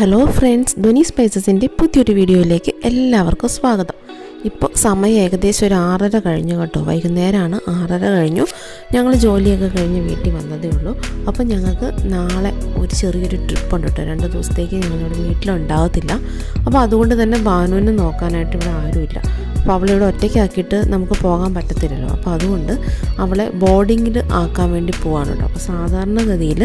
Hello friends ധ്വനി സ്പൈസസിന്റെ പുതിയൊരു വീഡിയോയിലേക്ക് എല്ലാവർക്കും സ്വാഗതം. ഇപ്പോൾ സമയം ഏകദേശം ഒരു ആറര കഴിഞ്ഞു കേട്ടോ. വൈകുന്നേരമാണ് ആറര കഴിഞ്ഞു. ഞങ്ങൾ ജോലിയൊക്കെ കഴിഞ്ഞ് വീട്ടിൽ വന്നതേ ഉള്ളൂ. അപ്പോൾ ഞങ്ങൾക്ക് നാളെ ഒരു ചെറിയൊരു ട്രിപ്പ് ഉണ്ട് കേട്ടോ. രണ്ട് ദിവസത്തേക്ക് ഞങ്ങളിവിടെ വീട്ടിലുണ്ടാകത്തില്ല. അപ്പോൾ അതുകൊണ്ട് തന്നെ ഭാനുവിനെ നോക്കാനായിട്ട് ഇവിടെ ആരുമില്ല. അപ്പോൾ അവളെ ഇവിടെ ഒറ്റയ്ക്കാക്കിയിട്ട് നമുക്ക് പോകാൻ പറ്റത്തില്ലല്ലോ. അപ്പോൾ അതുകൊണ്ട് അവളെ ബോർഡിങ്ങിൽ ആക്കാൻ വേണ്ടി പോവാണ് അപ്പോൾ സാധാരണഗതിയിൽ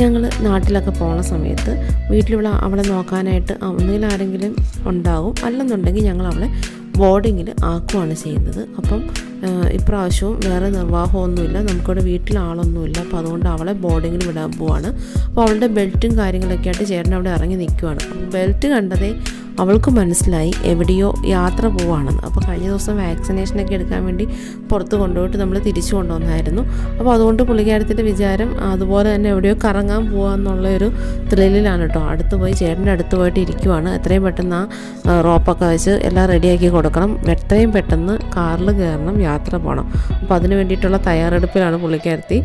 ഞങ്ങൾ നാട്ടിലൊക്കെ പോകുന്ന സമയത്ത് വീട്ടിലുള്ള അവളെ നോക്കാനായിട്ട് ഒന്നുകിൽ ആരെങ്കിലും ഉണ്ടാകും അല്ലെന്നുണ്ടെങ്കിൽ ഞങ്ങൾ അവളെ ബോർഡിങ്ങിൽ ആക്കുവാണ് ചെയ്യുന്നത്. അപ്പം ഇപ്രാവശ്യവും വേറെ നിർവാഹമൊന്നുമില്ല. നമുക്കിവിടെ വീട്ടിൽ ആളൊന്നുമില്ല. അപ്പോൾ അതുകൊണ്ട് അവളെ ബോർഡിങ്ങിൽ വിടാൻ പോവാണ്. അപ്പോൾ അവളുടെ ബെൽറ്റും കാര്യങ്ങളൊക്കെ ആയിട്ട് ചേട്ടൻ അവിടെ ഇറങ്ങി നിൽക്കുവാണ്. ബെൽറ്റ് കണ്ടതേ അവൾക്ക് മനസ്സിലായി എവിടെയോ യാത്ര പോവാണെന്ന്. അപ്പോൾ കഴിഞ്ഞ ദിവസം വാക്സിനേഷനൊക്കെ എടുക്കാൻ വേണ്ടി പുറത്ത് കൊണ്ടുപോയിട്ട് നമ്മൾ തിരിച്ചു കൊണ്ടുവന്നായിരുന്നു. അപ്പോൾ അതുകൊണ്ട് പുള്ളിക്കാരത്തിന്റെ വിചാരം അതുപോലെ തന്നെ എവിടെയോ കറങ്ങാൻ പോകാമെന്നുള്ള ഒരു ത്രില്ലിലാണ് കേട്ടോ. അടുത്ത് പോയി ചേട്ടന്റെ അടുത്ത് പോയിട്ട് ഇരിക്കുവാണ്. എത്രയും പെട്ടെന്ന് ആ റോപ്പൊക്കെ വെച്ച് എല്ലാം റെഡിയാക്കി കൊടുക്കണം. എത്രയും പെട്ടെന്ന് കാറിൽ കയറണം യാത്ര പോകണം. അപ്പോൾ അതിന് വേണ്ടിയിട്ടുള്ള തയ്യാറെടുപ്പിലാണ് പുള്ളിക്കാരത്തി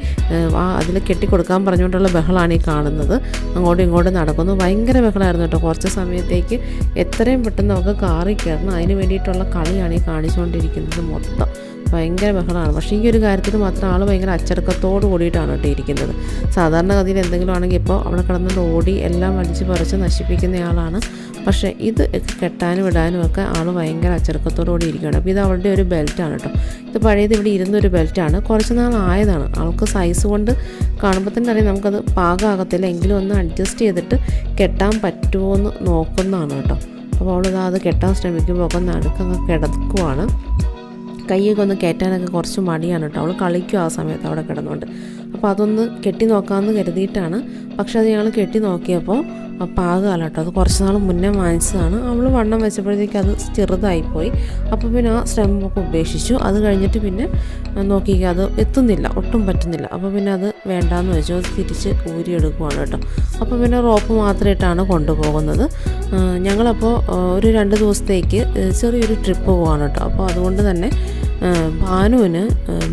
ആ അതിൽ കെട്ടിക്കൊടുക്കാൻ പറഞ്ഞുകൊണ്ടുള്ള ബഹളാണ് ഈ കാണുന്നത്. അങ്ങോട്ടും ഇങ്ങോട്ടും നടക്കുന്നു. ഭയങ്കര ബഹളമായിരുന്നു കേട്ടോ. കുറച്ച് സമയത്തേക്ക് എത്രയും പെട്ടെന്ന് അവർക്ക് കാറിൽ കയറണം. അതിന് വേണ്ടിയിട്ടുള്ള കളിയാണ് ഈ കാണിച്ചുകൊണ്ടിരിക്കുന്നത് മൊത്തം. ഭയങ്കര ബഹളമാണ്. പക്ഷേ ഈ ഒരു കാര്യത്തിൽ മാത്രം ആൾ ഭയങ്കര അച്ചടക്കത്തോട് കൂടിയിട്ടാണ് കേട്ടോ ഇരിക്കുന്നത്. സാധാരണഗതിയിൽ എന്തെങ്കിലും ആണെങ്കിൽ ഇപ്പോൾ അവിടെ കിടന്നുകൊണ്ട് ഓടി എല്ലാം വലിച്ചു പറിച്ച് നശിപ്പിക്കുന്നയാളാണ് പക്ഷേ ഇത് കെട്ടാനും ഇടാനും ഒക്കെ ആൾ ഭയങ്കര അച്ചടക്കത്തോടു കൂടി ഇരിക്കുകയാണ്. അപ്പോൾ ഇത് അവളുടെ ഒരു ബെൽറ്റാണ് കേട്ടോ. ഇത് പഴയത് ഇവിടെ ഇരുന്നൊരു ബെൽറ്റാണ്. കുറച്ച് നാളായതാണ് ആൾക്ക് സൈസ് കൊണ്ട് കാണുമ്പോൾ തന്നെ അറിയാം നമുക്കത് പാകമാകത്തില്ല. എങ്കിലും ഒന്ന് അഡ്ജസ്റ്റ് ചെയ്തിട്ട് കെട്ടാൻ പറ്റുമോ എന്ന് നോക്കുന്നതാണ് കേട്ടോ. അപ്പോൾ അവളിതാ അത് കെട്ടാൻ ശ്രമിക്കുമ്പോൾ ഒക്കെ നടുക്കങ്ങ് കിടക്കുവാണ്. കൈയൊക്കെ ഒന്ന് കയറ്റാനൊക്കെ കുറച്ച് മടിയാണ് കേട്ടോ. അവൾ കളിക്കും ആ സമയത്ത് അവിടെ കിടന്നുകൊണ്ട്. അപ്പോൾ അതൊന്ന് കെട്ടി നോക്കാമെന്ന് കരുതിയിട്ടാണ്. പക്ഷേ അത് ഞങ്ങൾ കെട്ടി നോക്കിയപ്പോൾ പാകമല്ല കേട്ടോ അത് കുറച്ച് നാൾ മുന്നേ വാങ്ങിച്ചതാണ്. അവൾ വണ്ണം വെച്ചപ്പോഴത്തേക്ക് അത് ചെറുതായിപ്പോയി. അപ്പോൾ പിന്നെ ആ ശ്രമമൊക്കെ ഉപേക്ഷിച്ചു. അത് കഴിഞ്ഞിട്ട് പിന്നെ നോക്കിക്കുക അത് എത്തുന്നില്ല. ഒട്ടും പറ്റുന്നില്ല. അപ്പോൾ പിന്നെ അത് വേണ്ടാന്ന് വെച്ചു. അത് തിരിച്ച് ഊരിയെടുക്കുവാണ് കേട്ടോ. അപ്പോൾ പിന്നെ റോപ്പ് മാത്രമായിട്ടാണ് കൊണ്ടുപോകുന്നത്. ഞങ്ങളപ്പോൾ ഒരു രണ്ട് ദിവസത്തേക്ക് ചെറിയൊരു ട്രിപ്പ് പോവാണ് കേട്ടോ. അപ്പോൾ അതുകൊണ്ട് തന്നെ ഭാനുവിന്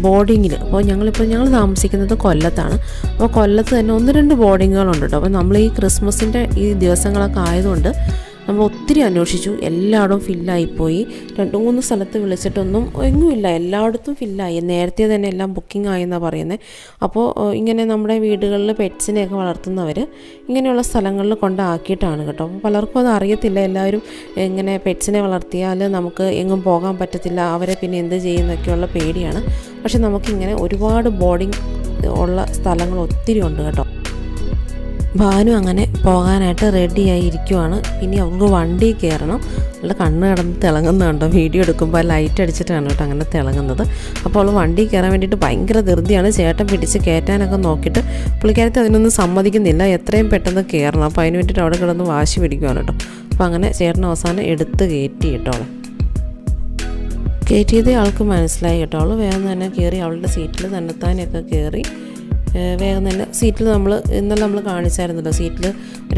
ബോർഡിങ്ങിൽ അപ്പോൾ ഞങ്ങളിപ്പോൾ ഞങ്ങൾ താമസിക്കുന്നത് കൊല്ലത്താണ്. അപ്പോൾ കൊല്ലത്ത് തന്നെ ഒന്ന് രണ്ട് ബോർഡിങ്ങുകളുണ്ട് കേട്ടോ. അപ്പോൾ നമ്മൾ ഈ ക്രിസ്മസിന്റെ ഈ ദിവസങ്ങളൊക്കെ ആയതുകൊണ്ട് നമ്മൾ ഒത്തിരി അന്വേഷിച്ചു. എല്ലായിടവും ഫില്ലായിപ്പോയി. രണ്ട് മൂന്ന് സ്ഥലത്ത് വിളിച്ചിട്ടൊന്നും എങ്ങുമില്ല എല്ലായിടത്തും ഫില്ലായി. നേരത്തെ തന്നെ എല്ലാം ബുക്കിംഗ് ആയെന്നാണ് പറയുന്നത് അപ്പോൾ ഇങ്ങനെ നമ്മുടെ വീടുകളിൽ പെറ്റ്സിനെയൊക്കെ വളർത്തുന്നവർ ഇങ്ങനെയുള്ള സ്ഥലങ്ങളിൽ കൊണ്ടാക്കിയിട്ടാണ് കേട്ടോ. അപ്പോൾ പലർക്കും അത് അറിയത്തില്ല. എല്ലാവരും ഇങ്ങനെ പെറ്റ്സിനെ വളർത്തിയാൽ നമുക്ക് എങ്ങും പോകാൻ പറ്റത്തില്ല. അവരെ പിന്നെ എന്ത് ചെയ്യുന്നൊക്കെയുള്ള പേടിയാണ്. പക്ഷെ നമുക്കിങ്ങനെ ഒരുപാട് ബോർഡിംഗ് ഉള്ള സ്ഥലങ്ങൾ ഒത്തിരി ഉണ്ട് കേട്ടോ. ഭാനു അങ്ങനെ പോകാനായിട്ട് റെഡിയായി ഇരിക്കുവാണ് ഇനി അവൾക്ക് വണ്ടി കയറണം. നല്ല കണ്ണ് കിടന്ന് തിളങ്ങുന്നുണ്ടോ. വീഡിയോ എടുക്കുമ്പോൾ ലൈറ്റ് അടിച്ചിട്ടാണ് കേട്ടോ അങ്ങനെ തിളങ്ങുന്നത്. അപ്പോൾ അവൾ വണ്ടി കയറാൻ വേണ്ടിയിട്ട് ഭയങ്കര ധൃതിയാണ്. ചേട്ടൻ പിടിച്ച് കയറ്റാനൊക്കെ നോക്കിയിട്ട് പുള്ളിക്കാരത്തെ അതിനൊന്നും സമ്മതിക്കുന്നില്ല. എത്രയും പെട്ടെന്ന് കയറണം. അപ്പോൾ അതിന് വേണ്ടിയിട്ട് അവിടെ കിടന്ന് വാശി പിടിക്കുവാണ് കേട്ടോ. അപ്പോൾ അങ്ങനെ ചേട്ടൻ അവസാനം എടുത്ത് കയറ്റി കേട്ടോ അവളെ. കയറ്റിയത് ആൾക്ക് മനസ്സിലായി കേട്ടോ. അവൾ വേഗം തന്നെ കയറി അവളുടെ സീറ്റിൽ തന്നെത്താനെയൊക്കെ കയറി വേഗം തന്നെ. സീറ്റിൽ നമ്മൾ ഇന്നലെ നമ്മൾ കാണിച്ചായിരുന്നല്ലോ സീറ്റിൽ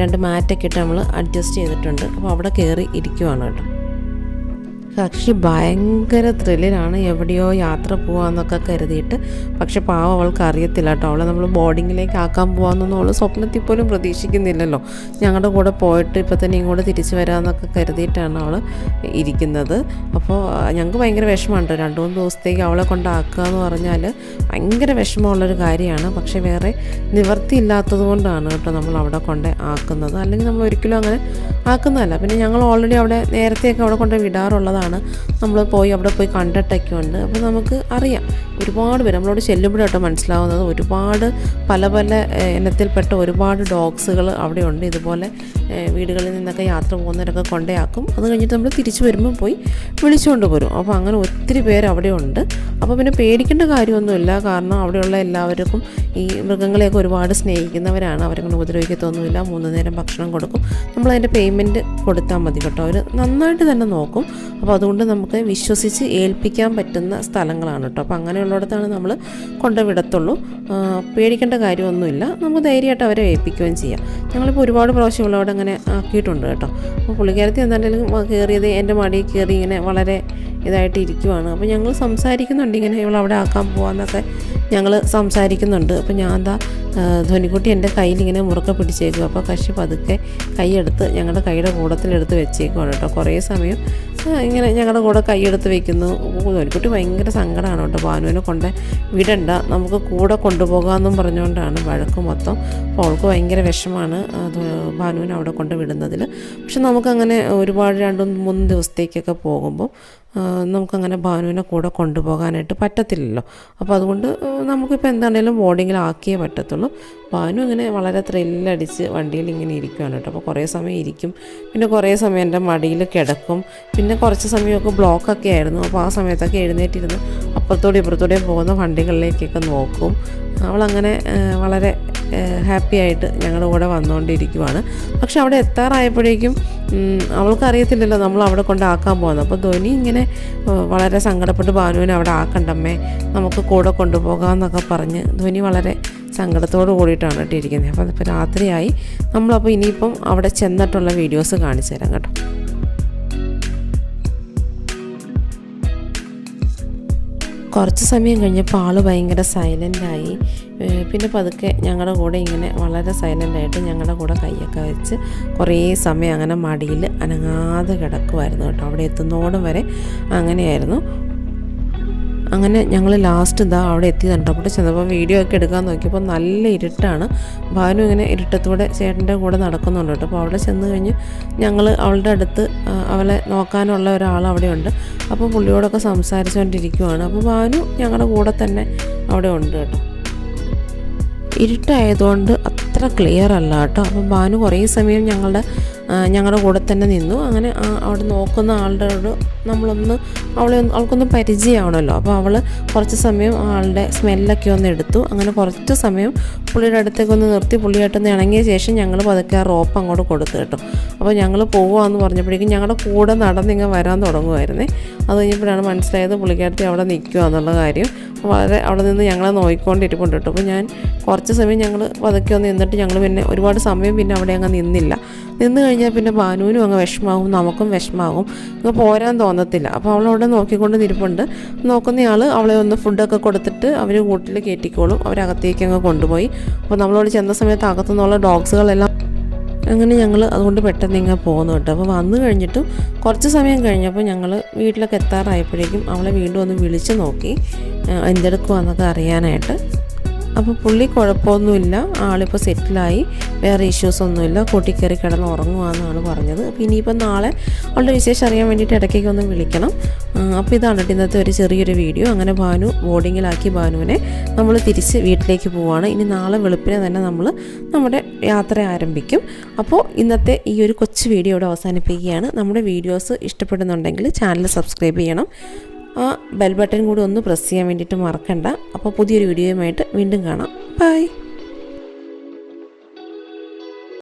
രണ്ട് മാറ്റൊക്കെ ഇട്ട് നമ്മൾ അഡ്ജസ്റ്റ് ചെയ്തിട്ടുണ്ട്. അപ്പോൾ അവിടെ കയറി ഇരിക്കുവാണ് കേട്ടോ. കക്ഷി ഭയങ്കര ത്രില്ലിലാണ് എവിടെയോ യാത്ര പോകാമെന്നൊക്കെ കരുതിയിട്ട്. പക്ഷെ പാവം അവൾക്ക് അറിയത്തില്ല കേട്ടോ. അവളെ നമ്മൾ ബോർഡിങ്ങിലേക്ക് ആക്കാൻ പോകാമെന്നൊന്നും അവൾ സ്വപ്നത്തിൽ പോലും പ്രതീക്ഷിക്കുന്നില്ലല്ലോ. ഞങ്ങളുടെ കൂടെ പോയിട്ട് ഇപ്പോൾ തന്നെ ഇങ്ങോട്ട് തിരിച്ചു വരാമെന്നൊക്കെ കരുതിയിട്ടാണ് അവൾ ഇരിക്കുന്നത്. അപ്പോൾ ഞങ്ങൾക്ക് ഭയങ്കര വിഷമമാണ് കേട്ടോ രണ്ടു മൂന്ന് ദിവസത്തേക്ക് അവളെ കൊണ്ടാക്കുക എന്ന് പറഞ്ഞാൽ ഭയങ്കര വിഷമമുള്ളൊരു കാര്യമാണ്. പക്ഷേ വേറെ നിവർത്തിയില്ലാത്തത് കൊണ്ടാണ് കേട്ടോ നമ്മൾ അവിടെ കൊണ്ട് ആക്കുന്നത്. അല്ലെങ്കിൽ നമ്മൾ ഒരിക്കലും അങ്ങനെ ആക്കുന്നതല്ല. പിന്നെ ഞങ്ങൾ ഓൾറെഡി അവിടെ നേരത്തെയൊക്കെ അവിടെ കൊണ്ട് വിടാറുള്ളതാണ്. നമ്മൾ പോയി അവിടെ പോയി കണ്ടിട്ടൊക്കെ ഉണ്ട് അപ്പോൾ നമുക്ക് അറിയാം. ഒരുപാട് പേര് നമ്മളോട് ചെല്ലുമ്പോഴാട്ടോ മനസ്സിലാവുന്നത്. ഒരുപാട് പല പല ഇനത്തിൽപ്പെട്ട ഒരുപാട് ഡോഗ്സുകൾ അവിടെയുണ്ട്. ഇതുപോലെ വീടുകളിൽ നിന്നൊക്കെ യാത്ര പോകുന്നവരൊക്കെ കൊണ്ടയാക്കും. അത് കഴിഞ്ഞിട്ട് നമ്മൾ തിരിച്ചു വരുമ്പോൾ പോയി വിളിച്ചുകൊണ്ട് വരും. അപ്പോൾ അങ്ങനെ ഒത്തിരി പേര് അവിടെ ഉണ്ട് അപ്പോൾ പിന്നെ പേടിക്കേണ്ട കാര്യമൊന്നുമില്ല. കാരണം അവിടെയുള്ള എല്ലാവർക്കും ഈ മൃഗങ്ങളെയൊക്കെ ഒരുപാട് സ്നേഹിക്കുന്നവരാണ്. അവരെ കൊണ്ട് ഉപദ്രവിക്കത്തൊന്നുമില്ല. മൂന്ന് നേരം ഭക്ഷണം കൊടുക്കും. നമ്മൾ അതിന്റെ പേയ്മെന്റ് കൊടുത്താൽ മതി കേട്ടോ. അവർ നന്നായിട്ട് തന്നെ നോക്കും. അപ്പോൾ അതുകൊണ്ട് നമുക്ക് വിശ്വസിച്ച് ഏൽപ്പിക്കാൻ പറ്റുന്ന സ്ഥലങ്ങളാണ് കേട്ടോ. അപ്പോൾ അങ്ങനെയുള്ളിടത്താണ് നമ്മൾ കൊണ്ടുവിടത്തുള്ളൂ വിടത്തുള്ളൂ. പേടിക്കേണ്ട കാര്യമൊന്നുമില്ല. നമുക്ക് ധൈര്യമായിട്ട് അവരെ ഏൽപ്പിക്കുകയും ചെയ്യാം. ഞങ്ങളിപ്പോൾ ഒരുപാട് പ്രാവശ്യം ഉള്ളവിടെ അങ്ങനെ ആക്കിയിട്ടുണ്ട് കേട്ടോ. അപ്പോൾ പുള്ളിക്കാരത്തി എന്തായാലും കയറിയത് എന്റെ മടിയിൽ കയറി ഇങ്ങനെ വളരെ ഇതായിട്ട് ഇരിക്കുവാണ്. അപ്പോൾ ഞങ്ങൾ സംസാരിക്കുന്നുണ്ട് ഇങ്ങനെ ഇവൾ അവിടെ ആക്കാൻ പോകാമെന്നൊക്കെ ഞങ്ങൾ സംസാരിക്കുന്നുണ്ട്. അപ്പോൾ ഞാൻ എന്താ ധ്വനിക്കുട്ടി എന്റെ കയ്യിൽ ഇങ്ങനെ മുറുക്ക പിടിച്ചേക്കും അപ്പോൾ കശി പതുക്കെ കൈയെടുത്ത് ഞങ്ങളുടെ കൈയുടെ കൂടത്തിലെടുത്ത് വെച്ചേക്കുവാണ് കേട്ടോ. കുറേ സമയം ഇങ്ങനെ ഞങ്ങളുടെ കൂടെ കൈയെടുത്ത് വെക്കുന്നു. ഓ, ധോനിക്കുട്ടി ഭയങ്കര സങ്കടമാണ് കേട്ടോ. ഭാനുവിനെ കൊണ്ട് വിടണ്ട. നമുക്ക് കൂടെ കൊണ്ടുപോകാമെന്നും പറഞ്ഞുകൊണ്ടാണ് വഴക്ക് മൊത്തം. അപ്പോൾ അവൾക്ക് ഭയങ്കര വിഷമാണ് അത് ഭാനുവിനെ അവിടെ കൊണ്ട് വിടുന്നതിൽ പക്ഷെ നമുക്കങ്ങനെ ഒരുപാട് രണ്ടും മൂന്ന് ദിവസത്തേക്കൊക്കെ പോകുമ്പോൾ നമുക്കങ്ങനെ ഭാനുവിനെ കൂടെ കൊണ്ടുപോകാനായിട്ട് പറ്റത്തില്ലല്ലോ. അപ്പോൾ അതുകൊണ്ട് നമുക്കിപ്പോൾ എന്താണേലും ബോർഡിങ്ങിലാക്കിയേ പറ്റത്തുള്ളൂ. ഭാനു ഇങ്ങനെ വളരെ ത്രില്ലടിച്ച് വണ്ടിയിൽ ഇങ്ങനെ ഇരിക്കുകയാണ് കേട്ടോ. അപ്പോൾ കുറേ സമയം ഇരിക്കും. പിന്നെ കുറേ സമയം എന്റെ മടിയിൽ കിടക്കും. പിന്നെ കുറച്ച് സമയമൊക്കെ ബ്ലോക്കൊക്കെ ആയിരുന്നു. അപ്പോൾ ആ സമയത്തൊക്കെ എഴുന്നേറ്റിരുന്ന് അപ്പുറത്തോടെ ഇപ്പുറത്തോടെയും പോകുന്ന വണ്ടികളിലേക്കൊക്കെ നോക്കും. അവളങ്ങനെ വളരെ ഹാപ്പി ആയിട്ട് ഞങ്ങളുടെ കൂടെ വന്നുകൊണ്ടിരിക്കുവാണ്. പക്ഷെ അവിടെ എത്താറായപ്പോഴേക്കും അവൾക്കറിയത്തില്ലല്ലോ നമ്മൾ അവിടെ കൊണ്ടാക്കാൻ പോകുന്നത്. അപ്പോൾ ധോനി ഇങ്ങനെ വളരെ സങ്കടപ്പെട്ട് ഭാനുവിനെ അവിടെ ആക്കണ്ടമ്മേ നമുക്ക് കൂടെ കൊണ്ടുപോകാമെന്നൊക്കെ പറഞ്ഞ് ധോനി വളരെ സങ്കടത്തോട് കൂടിയിട്ടാണ് കേട്ടോ അപ്പോൾ അതിപ്പോൾ രാത്രിയായി. നമ്മളപ്പോൾ ഇനിയിപ്പം അവിടെ ചെന്നിട്ടുള്ള വീഡിയോസ് കാണിച്ചു തരാം കേട്ടോ. കുറച്ച് സമയം കഴിഞ്ഞപ്പോൾ ആൾ ഭയങ്കര സൈലന്റായി പിന്നെ പതുക്കെ ഞങ്ങളുടെ കൂടെ ഇങ്ങനെ വളരെ സൈലന്റായിട്ട് ഞങ്ങളുടെ കൂടെ കൈയൊക്കെ വെച്ച് കുറേ സമയം അങ്ങനെ മടിയിൽ അനങ്ങാതെ കിടക്കുമായിരുന്നു കേട്ടോ. അവിടെ എത്തുന്നതോടും വരെ അങ്ങനെയായിരുന്നു. അങ്ങനെ ഞങ്ങൾ ലാസ്റ്റ് ഇതാ അവിടെ എത്തി കണ്ടപ്പോൾ ചെന്നപ്പോൾ വീഡിയോ ഒക്കെ എടുക്കാൻ നോക്കിയപ്പോൾ നല്ല ഇരുട്ടാണ്. ഭാനു ഇങ്ങനെ ഇരുട്ടത്തൂടെ ചേട്ടന്റെ കൂടെ നടക്കുന്നുണ്ട് കേട്ടോ. അപ്പോൾ അവിടെ ചെന്ന് കഴിഞ്ഞ് ഞങ്ങൾ അവളുടെ അടുത്ത് അവളെ നോക്കാനുള്ള ഒരാൾ അവിടെയുണ്ട്. അപ്പോൾ പുള്ളിയോടൊക്കെ സംസാരിച്ചുകൊണ്ടിരിക്കുവാണ് അപ്പോൾ ഭാനു ഞങ്ങളുടെ കൂടെ തന്നെ അവിടെ ഉണ്ട് കേട്ടോ. ഇരുട്ടായതുകൊണ്ട് അത്ര ക്ലിയർ അല്ല കേട്ടോ. അപ്പം ഭാനു കുറേ സമയം ഞങ്ങളുടെ ഞങ്ങളുടെ കൂടെ തന്നെ നിന്നു. അങ്ങനെ അവിടെ നോക്കുന്ന ആളുടെ നമ്മളൊന്ന് അവളെ അവൾക്കൊന്ന് പരിചയമാണല്ലോ അപ്പോൾ അവൾ കുറച്ച് സമയം ആളുടെ സ്മെല്ലൊക്കെ ഒന്ന് എടുത്തു. അങ്ങനെ കുറച്ച് സമയം പുള്ളിയുടെ അടുത്തേക്ക് ഒന്ന് നിർത്തി പുള്ളിയായിട്ടൊന്ന് ഇണങ്ങിയ ശേഷം ഞങ്ങൾ പതുക്കെ ആ റോപ്പ് അങ്ങോട്ട് കൊടുത്തു കേട്ടോ. അപ്പോൾ ഞങ്ങൾ പോകുകയെന്ന് പറഞ്ഞപ്പോഴേക്കും ഞങ്ങളുടെ കൂടെ നടന്നിങ്ങ് വരാൻ തുടങ്ങുമായിരുന്നേ അത് കഴിഞ്ഞപ്പോഴാണ് മനസ്സിലായത് പുള്ളിക്കാരത്തി അവിടെ നിൽക്കുക എന്നുള്ള കാര്യം. വളരെ അവിടെ നിന്ന് ഞങ്ങളെ നോക്കിക്കൊണ്ടിരിപ്പുണ്ട് കേട്ടോ. അപ്പോൾ ഞാൻ കുറച്ച് സമയം ഞങ്ങൾ പതുക്കെ ഒന്ന് നിന്നിട്ട് ഞങ്ങൾ പിന്നെ ഒരുപാട് സമയം പിന്നെ അവിടെ അങ്ങ് നിന്നില്ല. നിന്ന് കഴിഞ്ഞാൽ പിന്നെ ഭാനുവിനും അങ്ങ് വിഷമാവും നമുക്കും വിഷമാവും. അങ്ങ് പോരാൻ തോന്നത്തില്ല. അപ്പോൾ അവളവിടെ നോക്കിക്കൊണ്ട് നിൽപ്പുണ്ട് നോക്കുന്നയാൾ അവളെ ഒന്ന് ഫുഡൊക്കെ കൊടുത്തിട്ട് അവർ കൂട്ടിൽ കയറ്റിക്കോളും അവരകത്തേക്ക് അങ്ങ് കൊണ്ടുപോയി. അപ്പോൾ നമ്മളോട് ചെന്ന സമയത്ത് അകത്തുനിന്നുള്ള ഡോഗ്സുകളെല്ലാം അങ്ങനെ ഞങ്ങൾ അതുകൊണ്ട് പെട്ടെന്ന് ഇങ്ങനെ പോകുന്നു കേട്ടോ. അപ്പോൾ വന്നു കഴിഞ്ഞിട്ടും കുറച്ച് സമയം കഴിഞ്ഞപ്പോൾ ഞങ്ങൾ വീട്ടിലൊക്കെ എത്താറായപ്പോഴേക്കും അവളെ വീണ്ടും ഒന്ന് വിളിച്ച് നോക്കി എന്തെടുക്കുവാന്നൊക്കെ അറിയാനായിട്ട്. അപ്പോൾ പുള്ളി കുഴപ്പമൊന്നുമില്ല. ആളിപ്പോൾ സെറ്റിലായി. വേറെ ഇഷ്യൂസ് ഒന്നുമില്ല. കൂട്ടിക്കയറി കിടന്ന് ഉറങ്ങുവാന്നാണ് പറഞ്ഞത്. അപ്പോൾ ഇനിയിപ്പോൾ നാളെ അവളുടെ വിശേഷം അറിയാൻ വേണ്ടിയിട്ട് ഇടയ്ക്കൊക്കെ ഒന്ന് വിളിക്കണം. അപ്പോൾ ഇതാണ് ഇന്നത്തെ ഒരു ചെറിയൊരു വീഡിയോ. അങ്ങനെ ഭാനു ബോർഡിങ്ങിലാക്കി ഭാനുവിനെ നമ്മൾ തിരിച്ച് വീട്ടിലേക്ക് പോവുകയാണ് ഇനി നാളെ വെളുപ്പിനെ തന്നെ നമ്മൾ നമ്മുടെ യാത്ര ആരംഭിക്കും. അപ്പോൾ ഇന്നത്തെ ഈ ഒരു കൊച്ചു വീഡിയോ ഇവിടെ അവസാനിപ്പിക്കുകയാണ്. നമ്മുടെ വീഡിയോസ് ഇഷ്ടപ്പെടുന്നുണ്ടെങ്കിൽ ചാനൽ സബ്സ്ക്രൈബ് ചെയ്യണം. ആ ബെൽ ബട്ടൺ കൂടി ഒന്ന് പ്രസ് ചെയ്യാൻ വേണ്ടിയിട്ട് മറക്കണ്ട. അപ്പോൾ പുതിയൊരു വീഡിയോയുമായിട്ട് വീണ്ടും കാണാം. ബൈ